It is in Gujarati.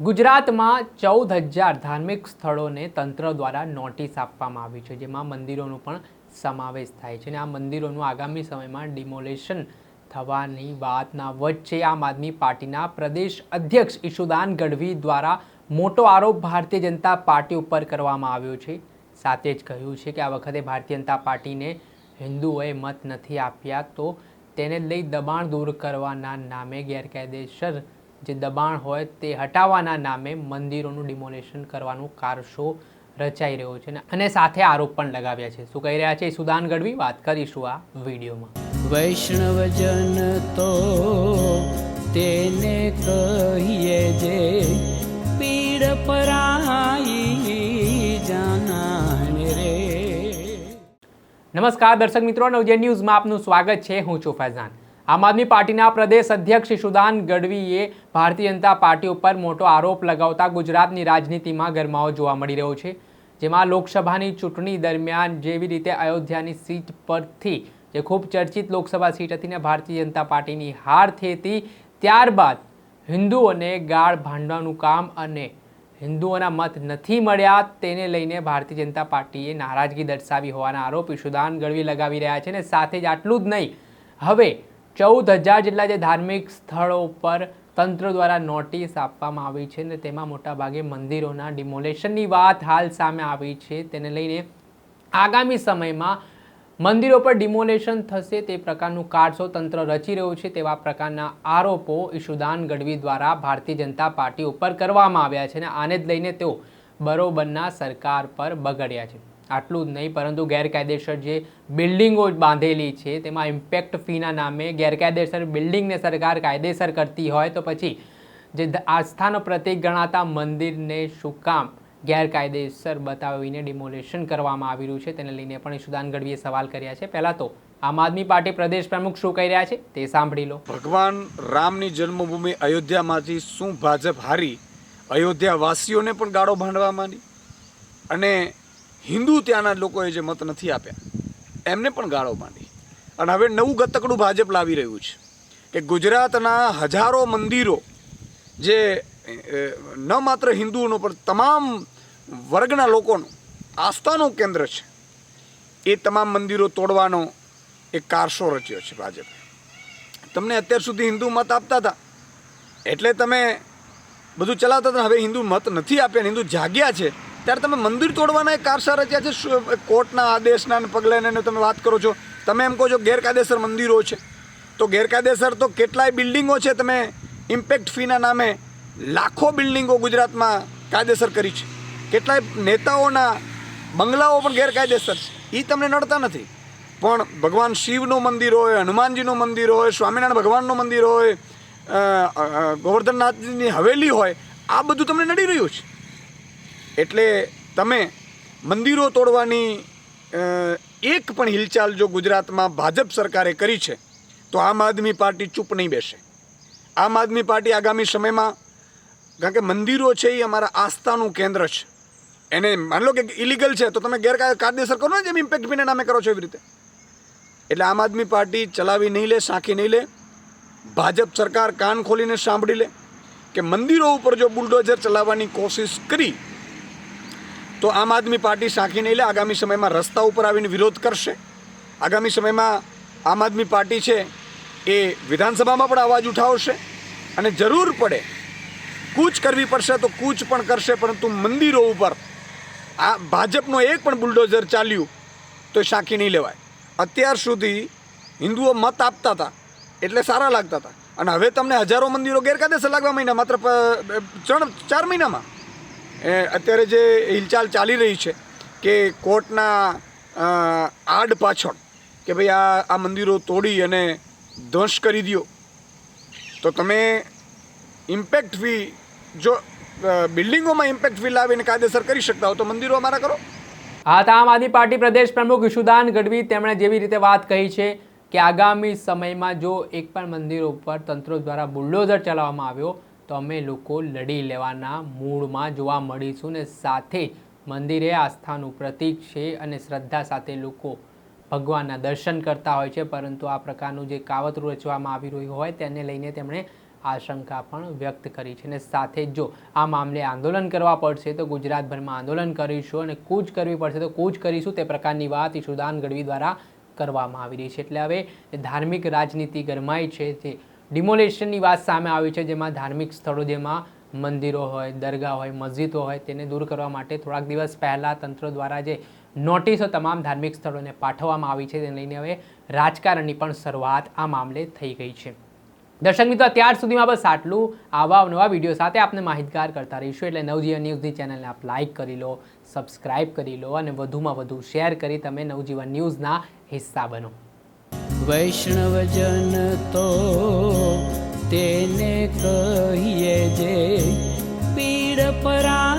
ગુજરાતમાં ચૌદ હજાર ધાર્મિક સ્થળોને તંત્ર દ્વારા નોટિસ આપવામાં આવી છે, જેમાં મંદિરોનો પણ સમાવેશ થાય છે અને આ મંદિરોનું આગામી સમયમાં ડિમોલેશન થવાની વાતના વચ્ચે આમ આદમી પાર્ટીના પ્રદેશ અધ્યક્ષ ઈશુદાન ગઢવી દ્વારા મોટો આરોપ ભારતીય જનતા પાર્ટી ઉપર કરવામાં આવ્યો છે. સાથે જ કહ્યું છે કે આ વખતે ભારતીય જનતા પાર્ટીને હિન્દુઓએ મત નથી આપ્યા, તો તેને લઈ દબાણ દૂર કરવાના નામે ગેરકાયદેસર જે દબાણ હોય તે હટાવવાના નામે મંદિરોનું ડિમોલેશન કરવાનું કારસો રચાઈ રહ્યો છે અને સાથે આરોપ પણ લગાવ્યા છે. શું કહી રહ્યા છે સુદાન ગઢવી? વાત કરીશું આ વિડીયોમાં. વૈષ્ણવજન તો તેને કહીએ જે પીડ પરાઈ જાનાને રે. નમસ્કાર દર્શક મિત્રો નવજે ન્યૂઝમાં આપનું સ્વાગત છે. હું છું ફૈઝાન. આમ આદમી પાર્ટીના પ્રદેશ અધ્યક્ષ સુદાન ગઢવીએ ભારતીય જનતા પાર્ટી ઉપર મોટો આરોપ લગાવતા ગુજરાતની રાજનીતિમાં ગરમાવો જોવા મળી રહ્યો છે. જેમાં લોકસભાની ચૂંટણી દરમિયાન જેવી રીતે અયોધ્યાની સીટ પરથી જે ખૂબ ચર્ચિત લોકસભા સીટ હતી ને ભારતીય જનતા પાર્ટીની હાર થઈ હતી ત્યારબાદ હિન્દુઓને ગાળ ભાંડવાનું કામ અને હિન્દુઓના મત નથી મળ્યા તેને લઈને ભારતીય જનતા પાર્ટીએ નારાજગી દર્શાવી હોવાના આરોપ ઈશુદાન ગઢવી લગાવી રહ્યા છે ને સાથે જ આટલું જ નહીં. હવે ચૌદ હજાર જેટલા જે ધાર્મિક સ્થળો પર તંત્ર દ્વારા નોટિસ આપવામાં આવી છે ને તેમાં મોટાભાગે મંદિરોના ડિમોલેશનની વાત હાલ સામે આવી છે. તેને લઈને આગામી સમયમાં મંદિરો પર ડિમોલેશન થશે તે પ્રકારનું કારસો તંત્ર રચી રહ્યું છે તેવા પ્રકારના આરોપો ઈશુદાન ગઢવી દ્વારા ભારતીય જનતા પાર્ટી ઉપર કરવામાં આવ્યા છે અને આને જ લઈને તેઓ બરોબરના સરકાર પર બગડ્યા છે. આટલું જ નહીં, પરંતુ ગેરકાયદેસર જે બિલ્ડિંગો બાંધેલી છે, તેમાં ઇમ્પેક્ટ ફીના નામે ગેરકાયદેસર બિલ્ડિંગને સરકાર કાયદેસર કરતી હોય તો પછી જે આસ્થાનો પ્રતીક ગણાતા મંદિરને શું કામ ગેરકાયદેસર બતાવીને ડિમોલેશન કરવામાં આવી રહ્યું છે, તેને લઈને પણ ઈશુદાન ગઢવીએ સવાલ કર્યા છે. પહેલાં તો આમ આદમી પાર્ટી પ્રદેશ પ્રમુખ શું કહી રહ્યા છે તે સાંભળી લો. ભગવાન રામની જન્મભૂમિ અયોધ્યામાંથી શું ભાજપ હારી? અયોધ્યાવાસીઓને પણ ગાળો ભાંડવા માંડી? અને હિન્દુ ત્યાંના લોકોએ જે મત નથી આપ્યા, એમને પણ ગાળો માંડી. અને હવે નવું ગતકડું ભાજપ લાવી રહ્યું છે કે ગુજરાતના હજારો મંદિરો જે ન માત્ર હિન્દુઓનો, પણ તમામ વર્ગના લોકોનું આસ્થાનું કેન્દ્ર છે, એ તમામ મંદિરો તોડવાનો એક કારસો રચ્યો છે ભાજપે. તમને અત્યાર સુધી હિન્દુ મત આપતા હતા, એટલે તમે બધું ચલાવતા હતા, હવે હિન્દુ મત નથી આપ્યા, હિન્દુ જાગ્યા છે ત્યારે તમે મંદિર તોડવાના એક કારસા રચ્યા છે કોર્ટના આદેશના પગલે એને તમે વાત કરો છો. તમે એમ કહો છો ગેરકાયદેસર મંદિરો છે. તો ગેરકાયદેસર તો કેટલાય બિલ્ડિંગો છે તમે ઇમ્પેક્ટ ફીના નામે લાખો બિલ્ડિંગો ગુજરાતમાં કાયદેસર કરી છે. કેટલાય નેતાઓના બંગલાઓ પણ ગેરકાયદેસર છે. એ તમને નડતા નથી. પણ ભગવાન શિવનું મંદિર હોય, હનુમાનજીનું મંદિર હોય, સ્વામિનારાયણ ભગવાનનું મંદિર હોય ગોવર્ધનનાથજીની હવેલી હોય, આ બધું તમને નડી રહ્યું છે. એટલે તમે મંદિરો તોડવાની એક પણ હિલચાલ જો ગુજરાતમાં ભાજપ સરકારે કરી છે, તો આમ આદમી પાર્ટી ચૂપ નહીં બેસે. આમ આદમી પાર્ટી આગામી સમયમાં, કારણ કે મંદિરો છે એ અમારા આસ્થાનું કેન્દ્ર છે. એને માની લો કે ઇલીગલ છે, તો તમે ગેરકાયદેસર કરો ને જેમ ઇમ્પેક્ટ બીને નામે કરો છો એવી રીતે. એટલે આમ આદમી પાર્ટી ચલાવી નહીં લે, સાંખી નહીં લે. ભાજપ સરકાર કાન ખોલીને સાંભળી લે કે મંદિરો ઉપર જો બુલડોઝર ચલાવવાની કોશિશ કરી તો આમ આદમી પાર્ટી સાંખી નહીં લે. આગામી સમયમાં રસ્તા ઉપર આવીને વિરોધ કરશે. આગામી સમયમાં આમ આદમી પાર્ટી છે એ વિધાનસભામાં પણ અવાજ ઉઠાવશે અને જરૂર પડે કૂચ કરવી પડશે તો કૂચ પણ કરશે, પરંતુ મંદિરો ઉપર આ ભાજપનો એક પણ બુલડોઝર ચાલ્યું તો સાંખી નહીં લેવાય. અત્યાર સુધી હિન્દુઓ મત આપતા હતા, એટલે સારા લાગતા હતા. અને હવે તમને હજારો મંદિરો ગેરકાયદેસર લાગવા મહિના માત્ર ત્રણ, ચાર મહિનામાં. અત્યારે જે હિલચાલ ચાલી રહી છે કે કોર્ટના આડ પાછળ કે ભાઈ આ આ મંદિરો તોડી અને ધ્વંસ કરી દ્યો. તો તમે ઇમ્પેક્ટ ફી, જો બિલ્ડિંગોમાં ઇમ્પેક્ટ ફી લાવીને કાયદેસર કરી શકતા હો તો મંદિરો અમારા કરો. આ તો આમ આદમી પાર્ટી પ્રદેશ પ્રમુખ ઈશુદાન ગઢવી તેમણે જેવી રીતે વાત કહી છે કે આગામી સમયમાં જો એક પણ મંદિર ઉપર તંત્રો દ્વારા બુલડોઝર ચલાવવામાં આવ્યો તો અમે લોકો લડી લેવાના મૂડમાં જોવા મળીશું ને સાથે જ મંદિરે આસ્થાનું પ્રતીક છે અને શ્રદ્ધા સાથે લોકો ભગવાનના દર્શન કરતા હોય છે, પરંતુ આ પ્રકારનું જે કાવતરું રચવામાં આવી રહ્યું હોય તેને લઈને તેમણે આશંકા પણ વ્યક્ત કરી છે. અને સાથે જ જો આ મામલે આંદોલન કરવા પડશે તો ગુજરાતભરમાં આંદોલન કરીશું અને કૂચ કરવી પડશે તો કૂચ કરીશું. તે પ્રકારની વાત ઈશુદાન ગઢવી દ્વારા કરવામાં આવી રહી છે. એટલે હવે ધાર્મિક રાજનીતિ ગરમાઈ છે તે ડિમોલેશનની વાત સામે આવી છે, જેમાં ધાર્મિક સ્થળો જેમાં મંદિરો હોય, દરગાહ હોય, મસ્જિદો હોય, તેને દૂર કરવા માટે થોડાક દિવસ પહેલાં તંત્ર દ્વારા જે નોટિસો તમામ ધાર્મિક સ્થળોને પાઠવવામાં આવી છે, તેને લઈને હવે રાજકારણની પણ શરૂઆત આ મામલે થઈ ગઈ છે. દર્શક મિત્રો, અત્યાર સુધીમાં બસ આટલું. આવા નવા વીડિયો સાથે આપને માહિતગાર કરતા રહીશું, એટલે નવજીવન ન્યૂઝની ચેનલને આપ લાઇક કરી લો સબસ્ક્રાઇબ કરી લો, અને વધુમાં વધુ શેર કરી તમે નવજીવન ન્યૂઝના હિસ્સા બનો. વૈષ્ણવજન તો કહીએ જે પીડ પરાઈ